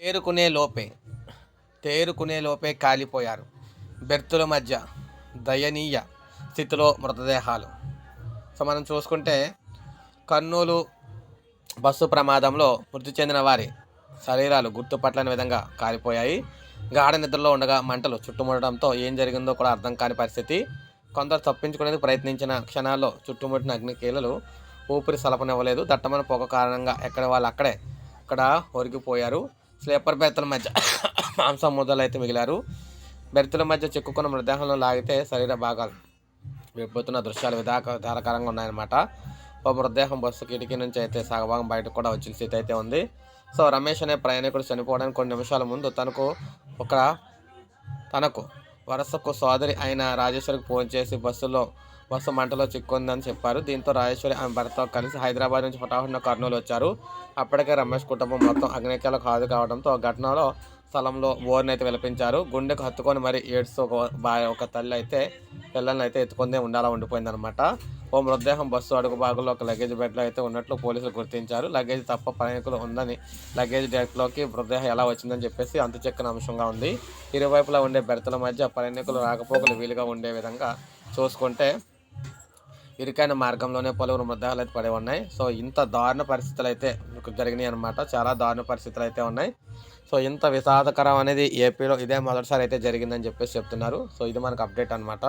తేరుకునే లోపే తేరుకునే లోపే కాలిపోయారు. బెర్తుల మధ్య దయనీయ స్థితిలో మృతదేహాలు. సో మనం చూసుకుంటే కర్నూలు బస్సు ప్రమాదంలో మృతి చెందిన వారి శరీరాలు గుర్తుపట్టలేని విధంగా కాలిపోయాయి. గాఢ నిద్రలో ఉండగా మంటలు చుట్టుముట్టడంతో ఏం జరిగిందో కూడా అర్థం కాని పరిస్థితి. కొందరు తప్పించుకునేందుకు ప్రయత్నించిన క్షణాల్లో చుట్టుముట్టిన అగ్నికీలలు ఊపిరి సలపనివ్వలేదు. దట్టమైన పొగ కారణంగా ఎక్కడ వాళ్ళు అక్కడే అక్కడ ఒరిగిపోయారు. స్లీపర్ బెర్తుల మధ్య మాంసం ముద్దలు అయితే మిగిలారు. బెర్తుల మధ్య చిక్కుకున్న మృతదేహంలో లాగితే శరీర భాగాలు విప్పుతున్న దృశ్యాలు విధాక విధానకరంగా ఉన్నాయన్నమాట. ఓ మృతదేహం బస్సు కిటికీ నుంచి అయితే సగభాగం బయటకు కూడా వచ్చిన స్థితి అయితే ఉంది. సో రమేష్ అనే ప్రయాణికుడు చనిపోవడానికి కొన్ని నిమిషాల ముందు తనకు ఒక తనకు వరసకు సోదరి అయిన రాజేశ్వరికి ఫోన్ చేసి బస్సులో బస్సు మంటలో చిక్కుందని చెప్పారు. దీంతో రాజేశ్వరి ఆమె భర్తతో కలిసి హైదరాబాద్ నుంచి హుటాహుటిన కర్నూలు వచ్చారు. అప్పటికే రమేష్ కుటుంబం మొత్తం అగ్నికలకు హాజరు కావడంతో ఘటనలో స్థలంలో ఓర్నైతే విలపించారు. గుండెకు హత్తుకొని మరి ఏడ్స్ ఒక బా- ఒక తల్లి అయితే పిల్లల్ని అయితే ఎత్తుకుందే ఉండాలా ఉండిపోయిందనమాట ఓ మృతదేహం బస్సు అడుగు భాగంలో ఒక లగేజ్ బెడ్లో అయితే ఉన్నట్లు పోలీసులు గుర్తించారు. లగేజ్ తప్ప ప్రయాణికులు ఉందని లగేజ్ డెక్లోకి మృతదేహం ఎలా వచ్చిందని చెప్పేసి అంతు చెక్కిన అంశంగా ఉంది. ఇరువైపులా ఉండే బెర్తల మధ్య ప్రయాణికులు రాకపోకలు వీలుగా ఉండే విధంగా చూసుకుంటే ఇరుకైన మార్గంలోనే పలువురు మృతదేహాలు అయితే పడి ఉన్నాయి. సో ఇంత దారుణ పరిస్థితులు అయితే జరిగినాయి అనమాట చాలా దారుణ పరిస్థితులు అయితే ఉన్నాయి. సో ఇంత విషాదకరం అనేది ఏపీలో ఇదే మొదటిసారి అయితే జరిగిందని చెప్పేసి చెప్తున్నారు. సో ఇది మనకు అప్డేట్ అనమాట